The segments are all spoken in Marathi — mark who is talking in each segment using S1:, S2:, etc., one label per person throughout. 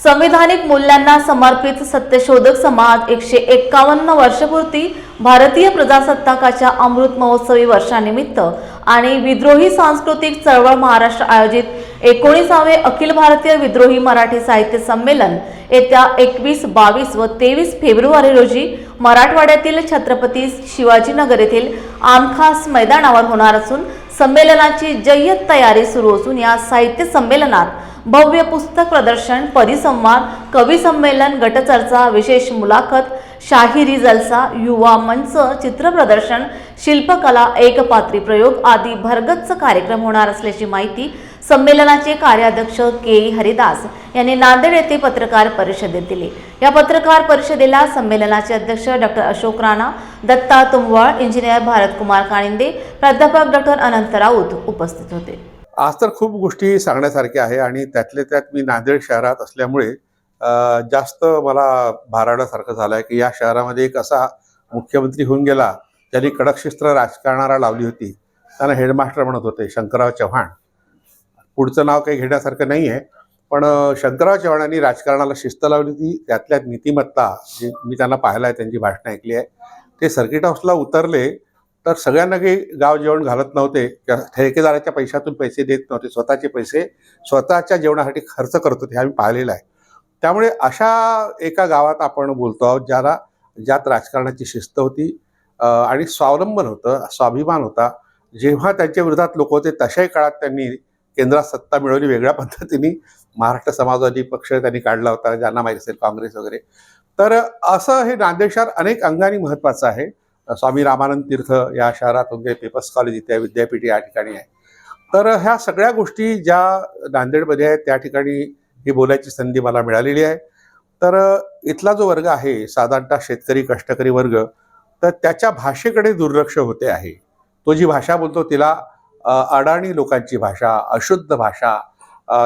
S1: संविधानिक मूल्यांना समर्पित सत्यशोधक समाज एकशे एक्कावन्न वर्षपूर्ती भारतीय प्रजासत्ताकाच्या अमृत महोत्सवी वर्षानिमित्त आणि विद्रोही सांस्कृतिक चळवळ महाराष्ट्र आयोजित एकोणीसावे अखिल भारतीय विद्रोही मराठी साहित्य संमेलन येत्या एकवीस बावीस व तेवीस फेब्रुवारी रोजी मराठवाड्यातील छत्रपती शिवाजीनगर येथील आमखास मैदानावर होणार असून संमेलनाची जय्यत तयारी सुरू असून या साहित्य संमेलनात भव्य पुस्तक प्रदर्शन परिसंवाद कवी संमेलन गटचर्चा विशेष मुलाखत शाहिरी जलसा युवा मंच चित्रप्रदर्शन शिल्पकला एकपात्री प्रयोग आदी भरगच्च कार्यक्रम होणार असल्याची माहिती संमेलनाचे कार्याध्यक्ष के ई हरिदास यांनी नांदेड येथे पत्रकार परिषदेत दिली. या पत्रकार परिषदेला संमेलनाचे अध्यक्ष डॉक्टर अशोक राणा दत्ता तुंबळ इंजिनियर भारतकुमार काणिंदे प्राध्यापक डॉक्टर अनंत राऊत उपस्थित होते.
S2: आज तर खूप गोष्टी सांगण्यासारख्या आहे आणि त्यातल्या त्यात मी नांदेड शहरात असल्यामुळे जास्त मला भारावण्यासारखं झालं आहे की या शहरामध्ये एक असा मुख्यमंत्री होऊन गेला ज्यांनी कडक शिस्त्र राजकारणाला लावली होती. त्यांना हेडमास्टर म्हणत होते शंकरराव चव्हाण. पुढचं नाव काही घेण्यासारखं नाही आहे पण शंकरराव चव्हाणांनी राजकारणाला शिस्त लावली होती. त्यातल्या नीतिमत्ता जी मी त्यांना पाहिला आहे त्यांची भाषणं ऐकली आहे ते सर्किट हाऊसला उतरले तर सगळ्यांना काही गाव जेवण घालत नव्हते. किंवा ठेकेदाराच्या पैशातून पैसे देत नव्हते स्वतःचे पैसे स्वतःच्या जेवणासाठी खर्च करत होते हे आम्ही पाहिलेलं आहे. त्यामुळे अशा एका गावात आपण बोलतो आहोत ज्याला ज्यात राजकारणाची शिस्त होती आणि स्वावलंबन होतं स्वाभिमान होता. जेव्हा त्यांच्या विरोधात लोक होते तशाही काळात त्यांनी केंद्रात सत्ता मिळवली वेगळ्या पद्धतीने महाराष्ट्र समाजवादी पक्ष त्यांनी काढला होता ज्यांना माहिती असेल काँग्रेस वगैरे. तर असं हे नांदेड शहर अनेक अंगाने महत्त्वाचं आहे. स्वामी रामानंद तीर्थ या शहरातून जे पेपर्स कॉलेज इथे आहे विद्यापीठ या ठिकाणी आहे. तर ह्या सगळ्या गोष्टी ज्या नांदेडमध्ये आहेत त्या ठिकाणी ही बोलायची संधी मला मिळालेली आहे. तर इथला जो वर्ग आहे साधारणतः शेतकरी कष्टकरी वर्ग तर त्याच्या भाषेकडे दुर्लक्ष होते आहे. तो जी भाषा बोलतो तिला अडाणी लोकांची भाषा अशुद्ध भाषा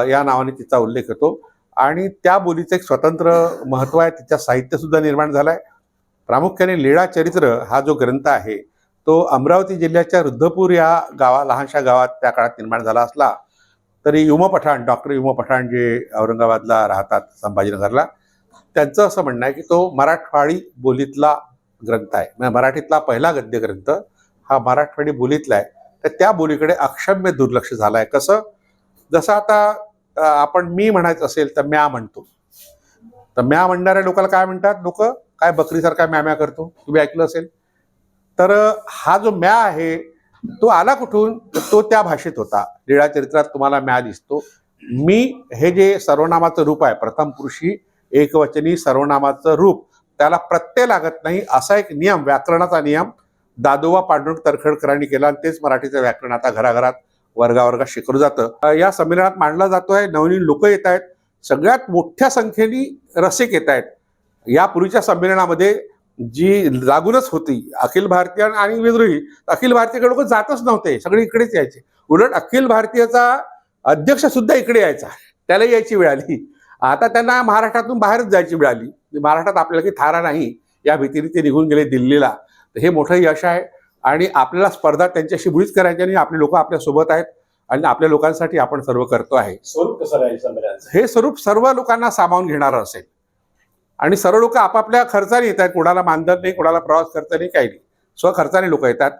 S2: या नावाने तिचा उल्लेख होतो. आणि त्या बोलीचं एक स्वतंत्र महत्त्व आहे तिच्या साहित्यसुद्धा निर्माण झालं आहे प्रामुख्याने लीळा चरित्र हा जो ग्रंथ आहे तो अमरावती जिल्ह्याच्या रुद्धपूर या गावा लहानशा गावात त्या काळात निर्माण झाला असला तरी yum Pathan doctor yum Pathan जे औरंगाबादला राहतात संभाजीनगरला त्यांचं असं म्हणणं आहे की तो मराठवाडी बोलीतला ग्रंथ आहे. म्हणजे मराठीतला पहिला गद्य ग्रंथ हा मराठवाडी बोलीतला आहे. तर त्या बोलीकडे अक्षम्य दुर्लक्ष झालं आहे कसं? जसं आता आपण मी म्हणायचं असेल तर म्या म्हणतो. तर म्या म्हणणाऱ्या लोकांना काय म्हणतात लोक? काय बकरीसारखा म्या म्या करतो? तुम्ही ऐकलं असेल? तर हा जो म्या आहे तो आला कुठून? तो त्या भाषेत होता. लीळा चरित्रात तुम्हाला म्या दिसतो. मी हे जे सर्वनामाचं रूप आहे प्रथम पुरुषी एकवचनी सर्वनामाचं रूप त्याला प्रत्यय लागत नाही असा एक नियम व्याकरणाचा नियम दादोबा पांडुरंग तरखडकरांनी केला आणि तेच मराठीचं व्याकरण आता घराघरात वर्गावर्गात शिकवलं जातं. या संमेलनात मांडला जातोय नवनवीन लोक येत आहेत सगळ्यात मोठ्या संख्येने रसिक येत आहेत यापूर्वीच्या संमेलनामध्ये जी लागूनच होती अखिल भारतीय आणि विद्रोही अखिल भारतीय लोक जातच नव्हते सगळे इकडेच यायचे. उलट अखिल भारतीयचा अध्यक्ष सुद्धा इकडे यायचा त्याला यायची वेळ आली. आता त्यांना महाराष्ट्रातून बाहेरच जायची वेळ आली. महाराष्ट्रात आपल्याला काही थारा नाही या भीतीने ते निघून गेले दिल्लीला. तर हे मोठं यश आहे आणि आपल्याला स्पर्धा त्यांच्याशी बुडीच करायची आणि आपले लोक आपल्यासोबत आहेत आणि आपल्या लोकांसाठी आपण सर्व करतो आहे.
S3: स्वरूप कसं राहील
S2: हे स्वरूप सर्व लोकांना सामावून घेणारं असेल. आणि सर्व लोक आपापल्या खर्चाने येत आहेत कोणाला मानधन नाही कोणाला प्रवास खर्च नाही काही नाही. स्वखर्चाने लोक येतात.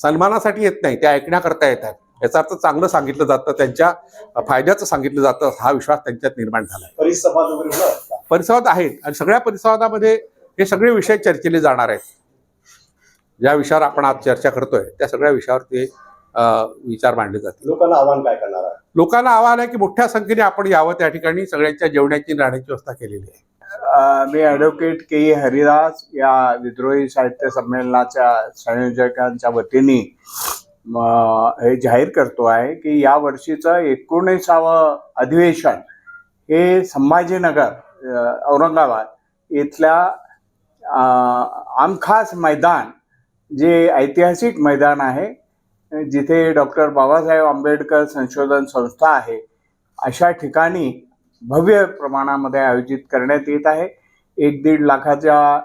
S2: सन्मानासाठी येत नाही ते ऐकण्याकरता येतात. याचा अर्थ चांगलं सांगितलं जातं त्यांच्या फायद्याचं सांगितलं जातं हा विश्वास त्यांच्यात निर्माण झाला
S3: परिसंवाद
S2: आहेत. आणि सगळ्या परिसंवादामध्ये हे सगळे विषय चर्चेले जाणार आहेत. ज्या विषयावर आपण आज चर्चा करतोय त्या सगळ्या विषयावर ते विचार मांडले जातील.
S3: लोकांना आव्हान काय करणार आहे
S2: लोकांना आव्हान आहे की मोठ्या संख्येने आपण यावं त्या ठिकाणी सगळ्यांच्या जेवणाची आणि राहण्याची व्यवस्था केलेली आहे.
S4: मी ॲडव्होकेट के ई हरिदास या विद्रोही साहित्य संमेलनाच्या संयोजकांच्या वतीने हे जाहीर करतो आहे की या वर्षीचं एकोणीसावं अधिवेशन हे संभाजीनगर औरंगाबाद इथल्या आमखास मैदान जे ऐतिहासिक मैदान आहे जिथे डॉक्टर बाबासाहेब आंबेडकर संशोधन संस्था आहे अशा ठिकाणी भव्य प्रमाणामध्ये आयोजित करण्यात येत आहे. एक दीड लाखाच्या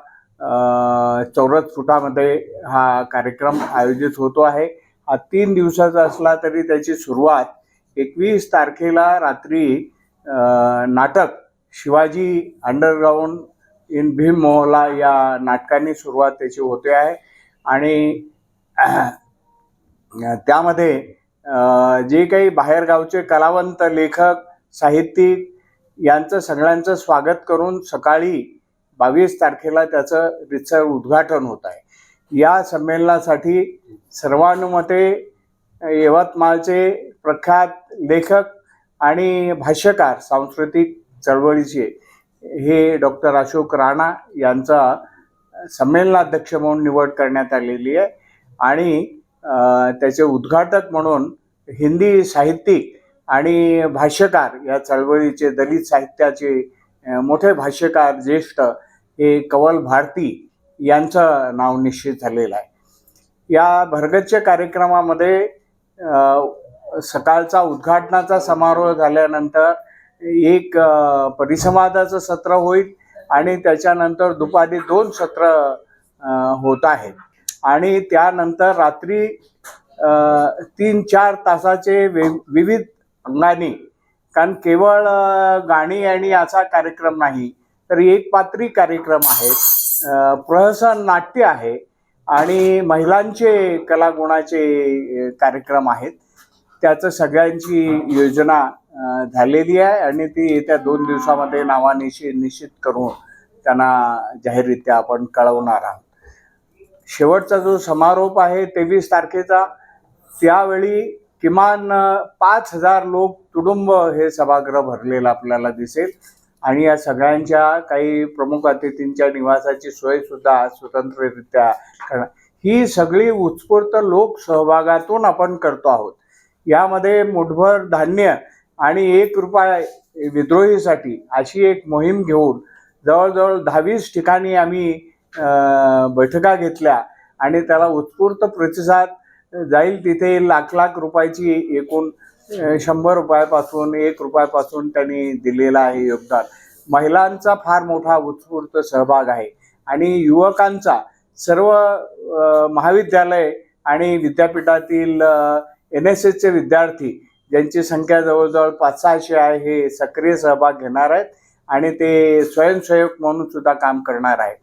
S4: चौरस फुटामध्ये हा कार्यक्रम आयोजित होतो आहे. हा तीन दिवसाचा असला तरी त्याची सुरुवात एकवीस तारखेला रात्री नाटक शिवाजी अंडरग्राऊंड इन भीम मोहला या नाटकांनी सुरुवात त्याची होते आहे. आणि त्यामध्ये जे काही बाहेरगावचे कलावंत लेखक साहित्यिक यांचं सगळ्यांचं स्वागत करून सकाळी बावीस तारखेला त्याचं रितसर उद्घाटन होत आहे. या संमेलनासाठी सर्वानुमते यवतमाळचे प्रख्यात लेखक आणि भाष्यकार सांस्कृतिक चळवळीचे हे डॉक्टर अशोक राणा यांचा संमेलनाध्यक्ष म्हणून निवड करण्यात आलेली आहे. आणि त्याचे उद्घाटक म्हणून हिंदी साहित्यिक आणि भाष्यकार या चळवळीचे दलित साहित्याचे मोठे भाष्यकार ज्येष्ठ हे कवल भारती यांचं नाव निश्चित झालेलं आहे. या भरगच्च कार्यक्रमामध्ये सकाळचा उद्घाटनाचा समारोह झाल्यानंतर एक परिसंवादाचं सत्र होईल आणि त्याच्यानंतर दुपारी दोन सत्र होत आहेत. आणि त्यानंतर रात्री तीन चार तासाचे वे विविध नाही. कारण केवळ गाणी आणि असा कार्यक्रम नाही तर एक पात्री कार्यक्रम आहे प्रहसन नाट्य आहे आणि महिलांचे कलागुणाचे कार्यक्रम आहेत. त्याचं सगळ्यांची योजना झालेली आहे आणि ती येत्या दोन दिवसामध्ये नावानिशी निश्चित करून त्यांना जाहीररित्या आपण कळवणार आहोत. शेवटचा जो समारोप आहे तेवीस तारखेचा त्यावेळी किमान पाच हजार लोक तुडुंब हे सभागृह भरलेलं आपल्याला दिसेल. आणि या सगळ्यांच्या काही प्रमुख अतिथींच्या निवासाची सोय सुद्धा स्वतंत्ररित्या करणार. ही सगळी उत्स्फूर्त लोक सहभागातून आपण करतो आहोत. यामध्ये मुठभर धान्य आणि एक रुपया विद्रोहीसाठी अशी एक मोहीम घेऊन जवळजवळ दहावीस ठिकाणी आम्ही बैठका घेतल्या आणि त्याला उत्स्फूर्त प्रतिसाद जाईल तिथे लाख लाख रुपयाची एकूण शंभर रुपयापासून एक रुपयापासून त्यांनी दिलेलं आहे योगदान. महिलांचा फार मोठा उत्स्फूर्त सहभाग आहे. आणि युवकांचा सर्व महाविद्यालय आणि विद्यापीठातील एन एस एसचे विद्यार्थी ज्यांची संख्या जवळजवळ पाच सहाशे आहे हे सक्रिय सहभाग घेणार आहेत आणि ते स्वयंसेवक म्हणून सुद्धा काम करणार आहेत.